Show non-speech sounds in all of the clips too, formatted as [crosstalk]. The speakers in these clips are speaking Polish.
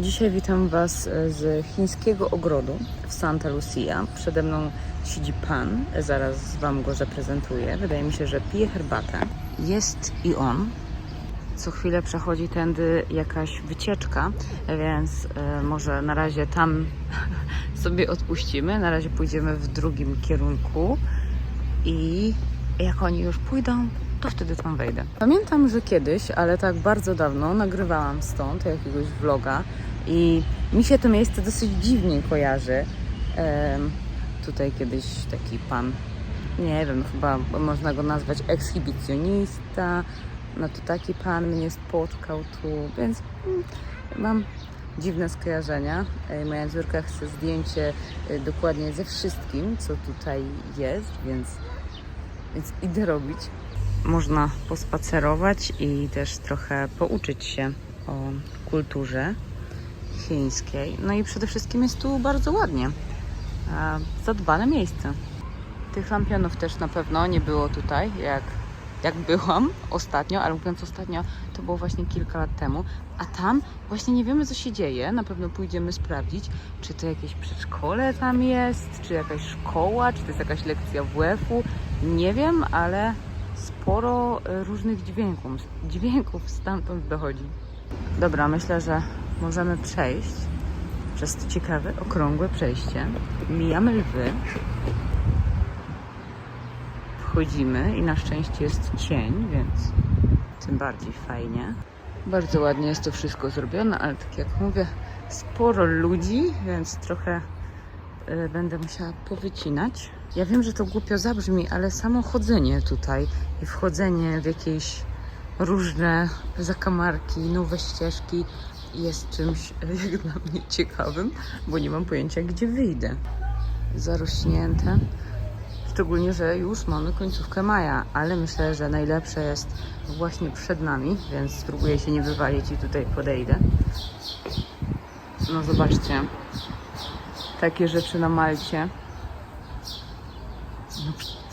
Dzisiaj witam Was e, z chińskiego ogrodu w Santa Lucia. Przede mną siedzi pan, zaraz Wam go zaprezentuję. Wydaje mi się, że pije herbatę. Jest i on. Co chwilę przechodzi tędy jakaś wycieczka, więc e, może na razie tam [laughs] sobie odpuścimy. Na razie pójdziemy w drugim kierunku i jak oni już pójdą, wtedy tam wejdę. Pamiętam, że kiedyś, ale tak bardzo dawno, nagrywałam stąd jakiegoś vloga i mi się to miejsce dosyć dziwnie kojarzy. Tutaj kiedyś taki pan, nie wiem, chyba można go nazwać ekshibicjonista, no to taki pan mnie spotkał tu, więc mm, mam dziwne skojarzenia. Moja córka chce zdjęcie e, dokładnie ze wszystkim, co tutaj jest, więc, więc idę robić. Można pospacerować i też trochę pouczyć się o kulturze chińskiej. No i przede wszystkim jest tu bardzo ładnie. Zadbane miejsce. Tych lampionów też na pewno nie było tutaj, jak, jak byłam ostatnio, ale mówiąc ostatnio, to było właśnie kilka lat temu. A tam właśnie nie wiemy, co się dzieje. Na pewno pójdziemy sprawdzić, czy to jakieś przedszkole tam jest, czy jakaś szkoła, czy to jest jakaś lekcja WF-u. Nie wiem, ale sporo e, różnych dźwięków, dźwięków stamtąd dochodzi. Dobra, myślę, że możemy przejść przez to ciekawe, okrągłe przejście. Mijamy lwy. Wchodzimy i na szczęście jest cień, więc tym bardziej fajnie. Bardzo ładnie jest to wszystko zrobione, ale tak jak mówię, sporo ludzi, więc trochę y, będę musiała powycinać. Ja wiem, że to głupio zabrzmi, ale samo chodzenie tutaj i wchodzenie w jakieś różne zakamarki, nowe ścieżki jest czymś [laughs] jak dla mnie ciekawym, bo nie mam pojęcia, gdzie wyjdę. Zarośnięte. Szczególnie, że już mamy końcówkę maja, ale myślę, że najlepsze jest właśnie przed nami, więc spróbuję się nie wywalić i tutaj podejdę. No zobaczcie, takie rzeczy na Malcie.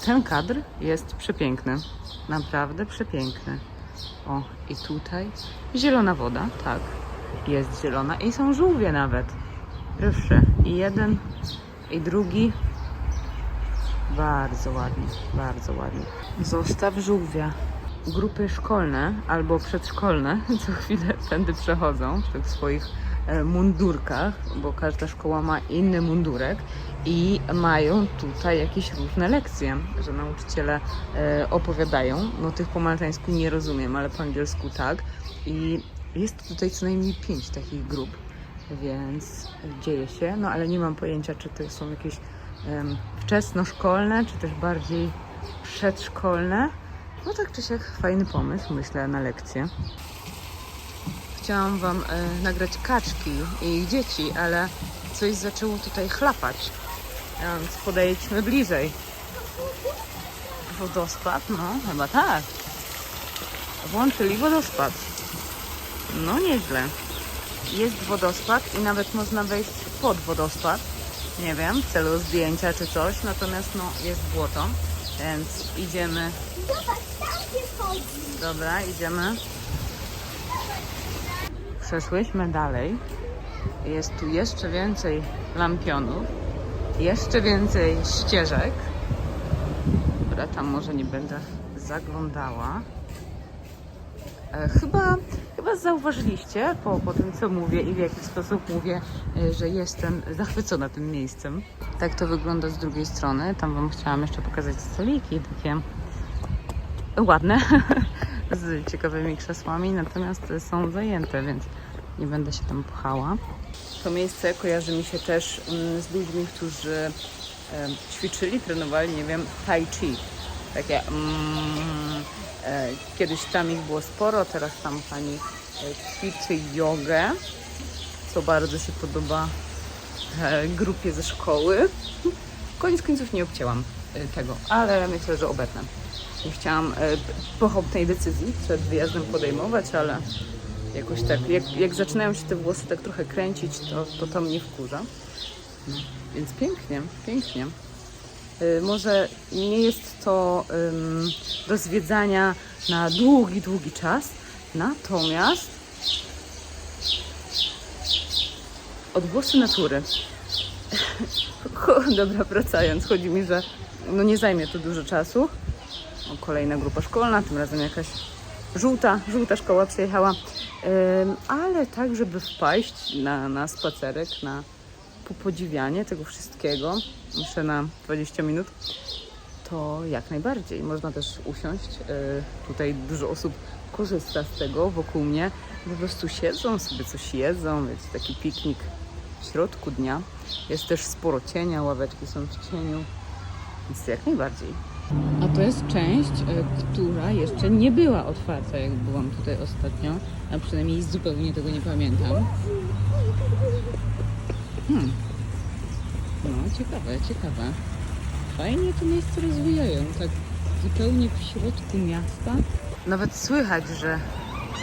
Ten kadr jest przepiękny, naprawdę przepiękny. O, i tutaj zielona woda, tak, jest zielona i są żółwie nawet. Proszę, i jeden, i drugi. Bardzo ładnie, bardzo ładnie. Zostaw żółwia. Grupy szkolne albo przedszkolne [laughs] co chwilę tędy przechodzą w tych swoich e, mundurkach, bo każda szkoła ma inny mundurek i mają tutaj jakieś różne lekcje, że nauczyciele e, opowiadają. No tych po maltańsku nie rozumiem, ale po angielsku tak. I jest tutaj co najmniej pięć takich grup, więc dzieje się, no ale nie mam pojęcia, czy to są jakieś em, wczesnoszkolne, czy też bardziej przedszkolne. No tak czy siak fajny pomysł, myślę, na lekcję. Chciałam Wam e, nagrać kaczki i ich dzieci, ale coś zaczęło tutaj chlapać, więc podejdźmy bliżej. Wodospad? No, chyba tak. Włączyli wodospad. No nieźle. Jest wodospad i nawet można wejść pod wodospad. Nie wiem, w celu zdjęcia czy coś, natomiast no jest błoto, więc idziemy. Dobra, idziemy. Przeszłyśmy dalej. Jest tu jeszcze więcej lampionów, jeszcze więcej ścieżek. Dobra, tam może nie będę zaglądała. E, Chyba, chyba zauważyliście po, po tym, co mówię i w jaki sposób mówię, e, że jestem zachwycona tym miejscem. Tak to wygląda z drugiej strony. Tam Wam chciałam jeszcze pokazać stoliki takie ładne, [laughs] z ciekawymi krzesłami, natomiast są zajęte, więc nie będę się tam pchała. To miejsce kojarzy mi się też mm, z ludźmi, którzy ćwiczyli, trenowali, nie wiem, tai chi. Takie mm, e, kiedyś tam ich było sporo, teraz tam pani e, ćwiczy jogę, co bardzo się podoba e, grupie ze szkoły. Koniec końców nie obcięłam tego, ale myślę, że obetnę. Nie chciałam pochopnej decyzji przed wyjazdem podejmować, ale jakoś tak, jak, jak zaczynają się te włosy tak trochę kręcić, to to, to mnie wkurza. No, więc pięknie, pięknie. Y, Może nie jest to ym, do zwiedzania na długi, długi czas, natomiast Odgłosy natury. [laughs] Dobra, wracając, chodzi mi, że no nie zajmie to dużo czasu. O, kolejna grupa szkolna, tym razem jakaś żółta, żółta szkoła przyjechała. Ale tak, żeby wpaść na, na spacerek, na po- podziwianie tego wszystkiego, myślę na 20 minut, to jak najbardziej. Można też usiąść. y, Tutaj dużo osób korzysta z tego wokół mnie. Po prostu siedzą, sobie coś jedzą, wiecie, taki piknik w środku dnia. Jest też sporo cienia, ławeczki są w cieniu, więc jak najbardziej. A to jest część, y, która jeszcze nie była otwarta, jak byłam tutaj ostatnio, a przynajmniej zupełnie tego nie pamiętam. Hmm. No, ciekawe, ciekawe. Fajnie to miejsce rozwijają, tak zupełnie w środku miasta. Nawet słychać, że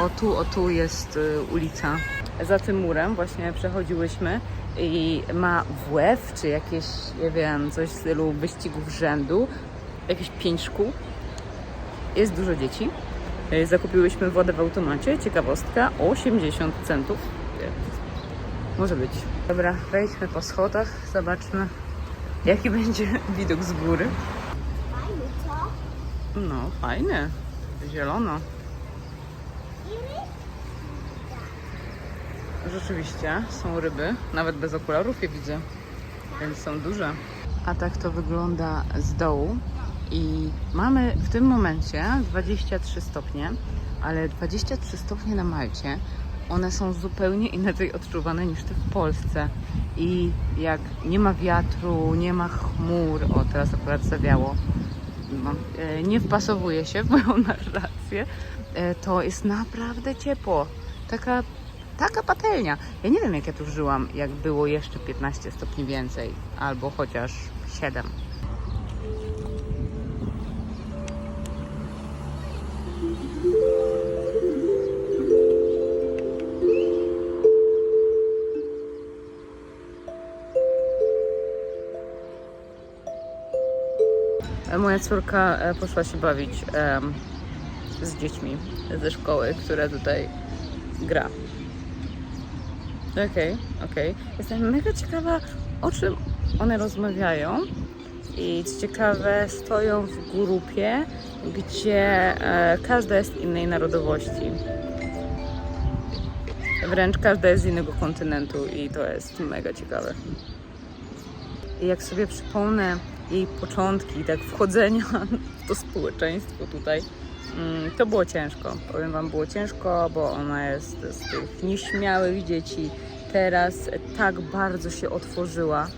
o tu, o tu jest y, ulica. Za tym murem właśnie przechodziłyśmy i ma WF, czy jakieś, nie wiem, coś w stylu wyścigów rzędu. Jakieś pięć szkół. Jest dużo dzieci. Y, Zakupiłyśmy wodę w automacie. Ciekawostka, 80 centów. Może być. Dobra, wejdźmy po schodach, zobaczmy jaki [laughs] będzie widok z góry. Fajny, co? No, fajnie. Zielono. Rzeczywiście, są ryby. Nawet bez okularów je widzę. Więc są duże. A tak to wygląda z dołu. I mamy w tym momencie 23 stopnie, ale 23 stopnie na Malcie, one są zupełnie inaczej odczuwane niż te w Polsce. I jak nie ma wiatru, nie ma chmur, o teraz akurat zawiało, no, e, nie wpasowuje się w moją [laughs] narrację, e, to jest naprawdę ciepło. Taka, taka patelnia. Ja nie wiem, jak ja tu żyłam, jak było jeszcze 15 stopni więcej, albo chociaż 7. Moja córka e, poszła się bawić em, z dziećmi ze szkoły, która tutaj gra. Okej, okej. Jestem mega ciekawa, o czym one rozmawiają. I co ciekawe, stoją w grupie, gdzie e, każda jest innej narodowości. Wręcz każda jest z innego kontynentu i to jest mega ciekawe. I jak sobie przypomnę jej początki, tak wchodzenia [laughs] w to społeczeństwo tutaj, mm, to było ciężko. Powiem Wam, było ciężko, bo ona jest z tych nieśmiałych dzieci. Teraz tak bardzo się otworzyła.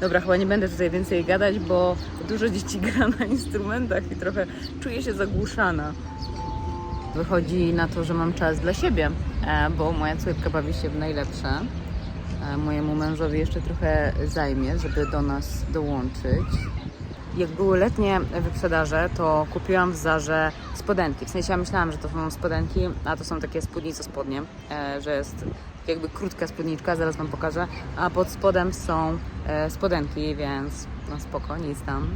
Dobra, chyba nie będę tutaj więcej gadać, bo dużo dzieci [laughs] gra na instrumentach i trochę czuję się zagłuszana. Wychodzi na to, że mam czas dla siebie, e, bo moja córka bawi się w najlepsze. E, Mojemu mężowi jeszcze trochę zajmie, żeby do nas dołączyć. Jak były letnie wyprzedaże, to kupiłam w Zarze spodenki. W sensie ja myślałam, że to są spodenki, a to są takie spódnice spodnie, e, że jest jakby krótka spódniczka, zaraz Wam pokażę, a pod spodem są e, spodenki, więc no spoko, nic tam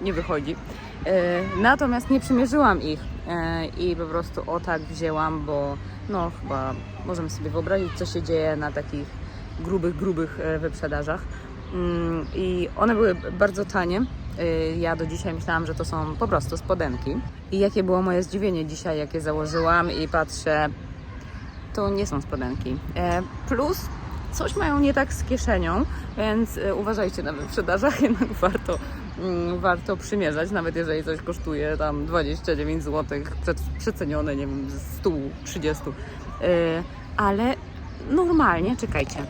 nie wychodzi. Natomiast nie przymierzyłam ich i po prostu o tak wzięłam, bo no chyba możemy sobie wyobrazić, co się dzieje na takich grubych, grubych e, wyprzedażach. Mm, I one były bardzo tanie. E, Ja do dzisiaj myślałam, że to są po prostu spodenki. I jakie było moje zdziwienie dzisiaj, jak je założyłam i patrzę, to nie są spodenki. E, Plus coś mają nie tak z kieszenią, więc uważajcie na wyprzedażach, [laughs] jednak warto, mm, warto przymierzać, nawet jeżeli coś kosztuje tam 29 zł, przecenione, nie wiem, z 130. E, Ale normalnie, czekajcie,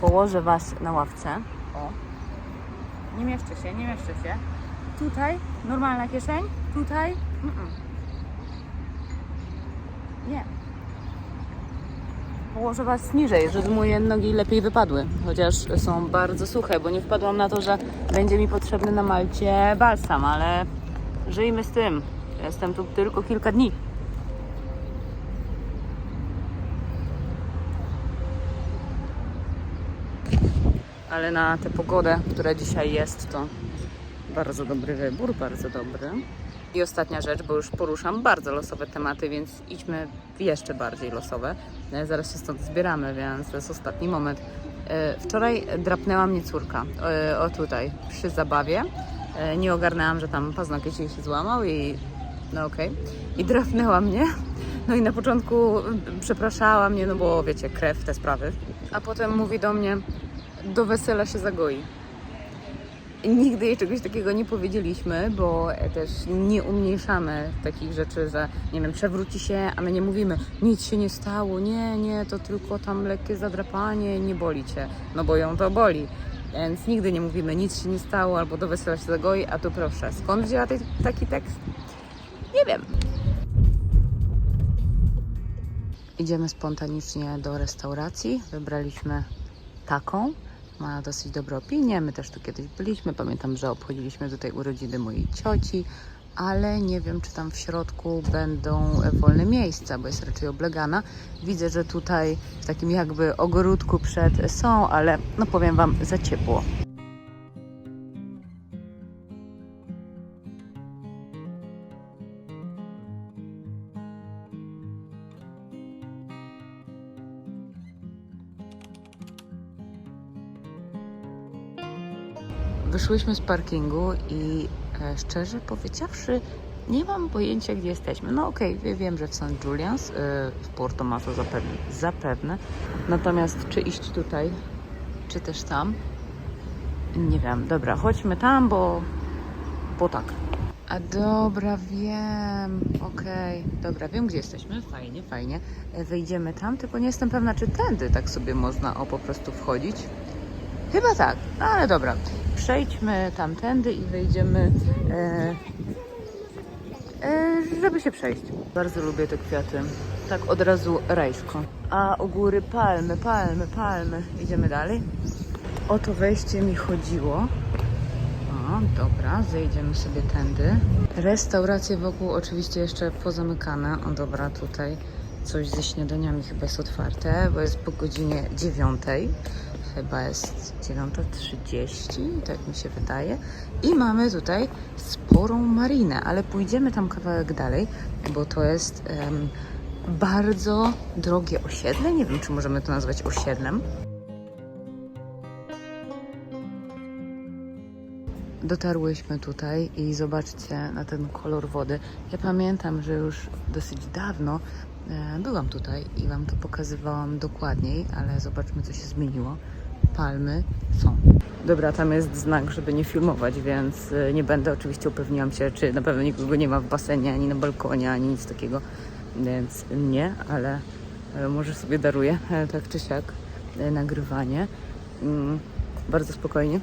położę Was na ławce. O. Nie mieszczę się, nie mieszczę się. Tutaj normalna kieszeń, tutaj mm-mm. nie. Położę Was niżej, żeby moje nogi lepiej wypadły, chociaż są bardzo suche, bo nie wpadłam na to, że będzie mi potrzebny na Malcie balsam, ale żyjmy z tym. Jestem tu tylko kilka dni. Ale na tę pogodę, która dzisiaj jest, to bardzo dobry wybór, bardzo dobry. I ostatnia rzecz, bo już poruszam bardzo losowe tematy, więc idźmy w jeszcze bardziej losowe. E, Zaraz się stąd zbieramy, więc to jest ostatni moment. E, Wczoraj drapnęła mnie córka, e, o tutaj, przy zabawie. Nie ogarnęłam, że tam paznokieć jej się złamał i no okej. I drapnęła mnie. No i na początku przepraszała mnie, no bo wiecie, krew, te sprawy. A potem mówi do mnie, do wesela się zagoi. Nigdy jej czegoś takiego nie powiedzieliśmy, bo też nie umniejszamy takich rzeczy, że nie wiem, przewróci się, a my nie mówimy, nic się nie stało, nie, nie, to tylko tam lekkie zadrapanie, nie boli cię, no bo ją to boli. Więc nigdy nie mówimy, nic się nie stało, albo do wesela się zagoi, a tu proszę, skąd wzięła taki tekst? Nie wiem. Idziemy spontanicznie do restauracji. Wybraliśmy taką. Ma dosyć dobre opinie. My też tu kiedyś byliśmy. Pamiętam, że obchodziliśmy tutaj urodziny mojej cioci, ale nie wiem, czy tam w środku będą wolne miejsca, bo jest raczej oblegana. Widzę, że tutaj w takim jakby ogródku przed są, ale no powiem Wam, za ciepło. Wyszłyśmy z parkingu i e, szczerze powiedziawszy, nie mam pojęcia, gdzie jesteśmy. No okej, wie- wiem, że w St. Julian's, e, w Porto Mato zapewne, zapewne. Natomiast czy iść tutaj, czy też tam? Nie wiem. Dobra, chodźmy tam, bo, bo tak. A dobra, wiem. Okej, dobra, wiem, gdzie jesteśmy. Fajnie, fajnie. E, Wejdziemy tam, tylko nie jestem pewna, czy tędy tak sobie można o po prostu wchodzić. Chyba tak, no ale dobra. Przejdźmy tamtędy i wejdziemy, e, e, żeby się przejść. Bardzo lubię te kwiaty. Tak od razu rajsko. A u góry palmy, palmy, palmy. Idziemy dalej. O to wejście mi chodziło. O, dobra, zejdziemy sobie tędy. Restauracje wokół oczywiście jeszcze pozamykane. O dobra, tutaj coś ze śniadaniami chyba jest otwarte, bo jest po godzinie dziewiątej. Chyba jest 9.30, tak mi się wydaje. I mamy tutaj sporą marinę, ale pójdziemy tam kawałek dalej, bo to jest em, bardzo drogie osiedle. Nie wiem, czy możemy to nazwać osiedlem. Dotarłyśmy tutaj i zobaczcie na ten kolor wody. Ja pamiętam, że już dosyć dawno e, byłam tutaj i Wam to pokazywałam dokładniej, ale zobaczmy, co się zmieniło. Palmy są. Dobra, tam jest znak, żeby nie filmować, więc e, nie będę. Oczywiście upewniłam się, czy na pewno nikogo nie ma w basenie, ani na balkonie, ani nic takiego. Więc nie, ale e, może sobie daruję e, tak czy siak e, nagrywanie. Mm, Bardzo spokojnie.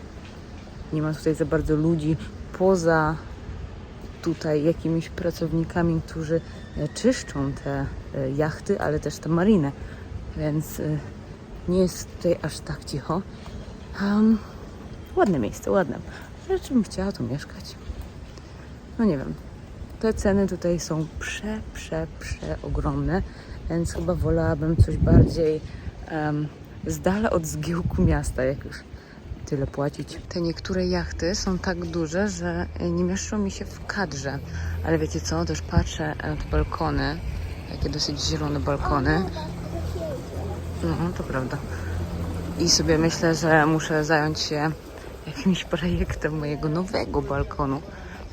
Nie ma tutaj za bardzo ludzi poza tutaj jakimiś pracownikami, którzy e, czyszczą te jachty, ale też tę marinę. Więc e, nie jest tutaj aż tak cicho. Um, ładne miejsce, ładne. Ale bym chciała tu mieszkać? No nie wiem. Te ceny tutaj są prze, prze, prze ogromne, więc chyba wolałabym coś bardziej em, z dala od zgiełku miasta, jak już tyle płacić. Te niektóre jachty są tak duże, że nie mieszczą mi się w kadrze. Ale wiecie co, też patrzę na te balkony, takie dosyć zielone balkony. No, to prawda. I sobie myślę, że muszę zająć się jakimś projektem mojego nowego balkonu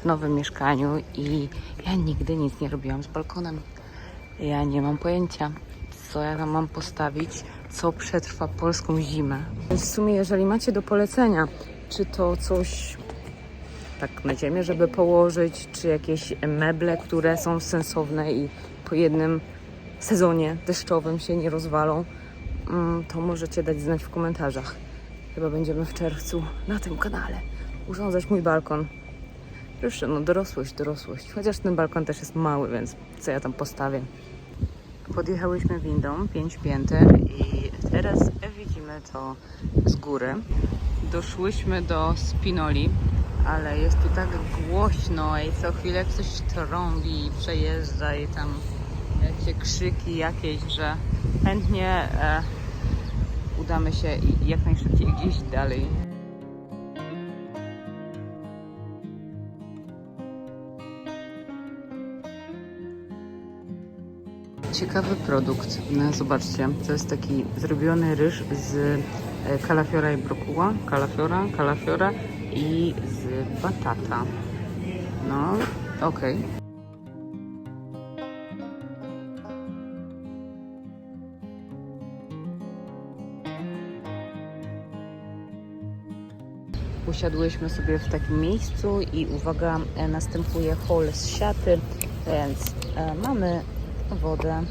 w nowym mieszkaniu i ja nigdy nic nie robiłam z balkonem. Ja nie mam pojęcia, co ja tam mam postawić, co przetrwa polską zimę. Więc w sumie, jeżeli macie do polecenia, czy to coś tak na ziemię, żeby położyć, czy jakieś meble, które są sensowne i po jednym sezonie deszczowym się nie rozwalą, to możecie dać znać w komentarzach. Chyba będziemy w czerwcu na tym kanale urządzać mój balkon. Proszę, no dorosłość, dorosłość. Chociaż ten balkon też jest mały, więc co ja tam postawię? Podjechałyśmy windą, pięć pięter i teraz widzimy to z góry. Doszłyśmy do Spinoli, ale jest tu tak głośno i co chwilę ktoś trąbi i przejeżdża i tam jakie krzyki jakieś, że chętnie e, udamy się jak najszybciej gdzieś dalej. Ciekawy produkt. No, zobaczcie, to jest taki zrobiony ryż z e, kalafiora i brokuła. Kalafiora, kalafiora i z batata. No, okej. Okay. Usiadłyśmy sobie w takim miejscu i uwaga, e, następuje hol z siaty, więc e, mamy wodę,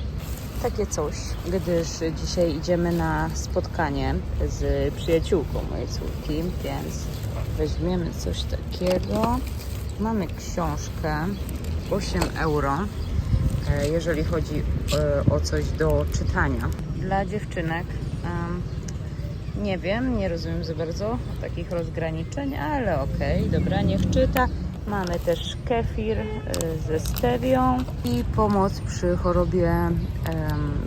takie coś, gdyż dzisiaj idziemy na spotkanie z przyjaciółką mojej córki, więc weźmiemy coś takiego. Mamy książkę 8 euro, e, jeżeli chodzi o coś do czytania. Dla dziewczynek nie wiem, nie rozumiem za bardzo takich rozgraniczeń, ale okej, dobra, niech czyta. Mamy też kefir y, ze stewią i pomoc przy chorobie em,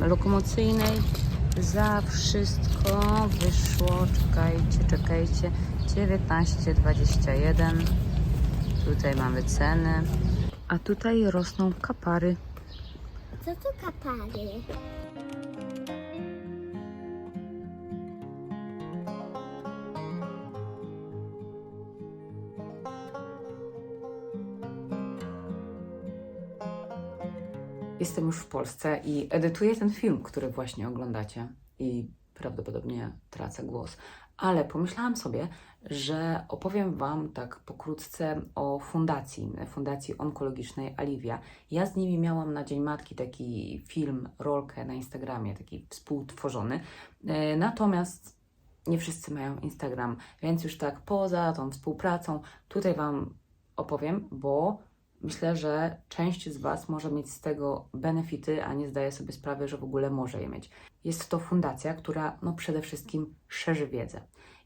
lokomocyjnej. Za wszystko wyszło, czekajcie, czekajcie, 19,21. Tutaj mamy ceny, a tutaj rosną kapary. Co to kapary? Jestem już w Polsce i edytuję ten film, który właśnie oglądacie i prawdopodobnie tracę głos. Ale pomyślałam sobie, że opowiem Wam tak pokrótce o fundacji, Fundacji Onkologicznej Aliwia. Ja z nimi miałam na Dzień Matki taki film, rolkę na Instagramie, taki współtworzony. E, Natomiast nie wszyscy mają Instagram, więc już tak poza tą współpracą tutaj Wam opowiem, bo myślę, że część z Was może mieć z tego benefity, a nie zdaje sobie sprawy, że w ogóle może je mieć. Jest to fundacja, która no, przede wszystkim szerzy wiedzę.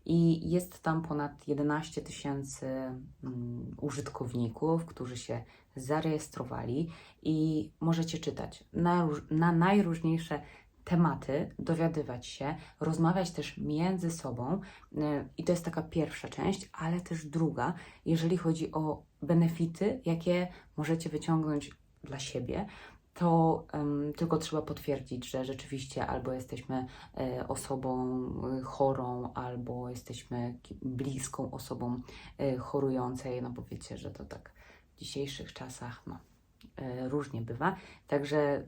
I jest tam ponad 11 tysięcy mm, użytkowników, którzy się zarejestrowali i możecie czytać na, na najróżniejsze tematy, dowiadywać się, rozmawiać też między sobą. Y, I to jest taka pierwsza część, ale też druga, jeżeli chodzi o benefity, jakie możecie wyciągnąć dla siebie, to em, tylko trzeba potwierdzić, że rzeczywiście albo jesteśmy e, osobą e, chorą, albo jesteśmy bliską osobą e, chorującej. No bo wiecie, że to tak w dzisiejszych czasach no, e, różnie bywa. Także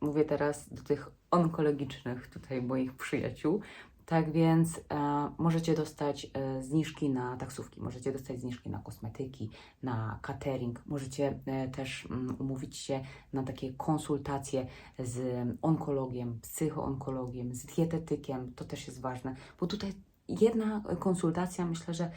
mówię teraz do tych onkologicznych tutaj moich przyjaciół. Tak więc e, możecie dostać e, zniżki na taksówki, możecie dostać zniżki na kosmetyki, na catering. Możecie e, też mm, umówić się na takie konsultacje z onkologiem, psychoonkologiem, z dietetykiem. To też jest ważne, bo tutaj jedna konsultacja myślę, że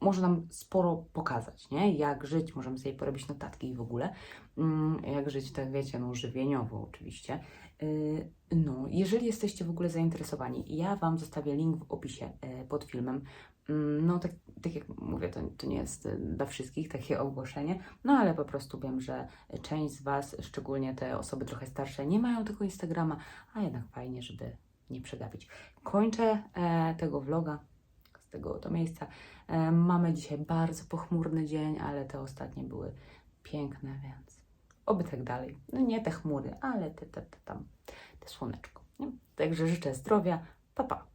może nam sporo pokazać, nie? Jak żyć, możemy sobie porobić notatki i w ogóle. Mm, Jak żyć, tak wiecie, no żywieniowo oczywiście. Yy, No, jeżeli jesteście w ogóle zainteresowani, ja Wam zostawię link w opisie e, pod filmem. Mm, No, tak, tak jak mówię, to, to nie jest e, dla wszystkich takie [laughs] ogłoszenie, no ale po prostu wiem, że część z Was, szczególnie te osoby trochę starsze, nie mają tego Instagrama, a jednak fajnie, żeby nie przegapić. Kończę e, tego vloga z tego oto miejsca. E, mamy dzisiaj bardzo pochmurny dzień, ale te ostatnie były piękne, więc oby tak dalej. No nie te chmury, ale te, te, te tam, te słoneczko. Nie? Także życzę zdrowia. Pa, pa.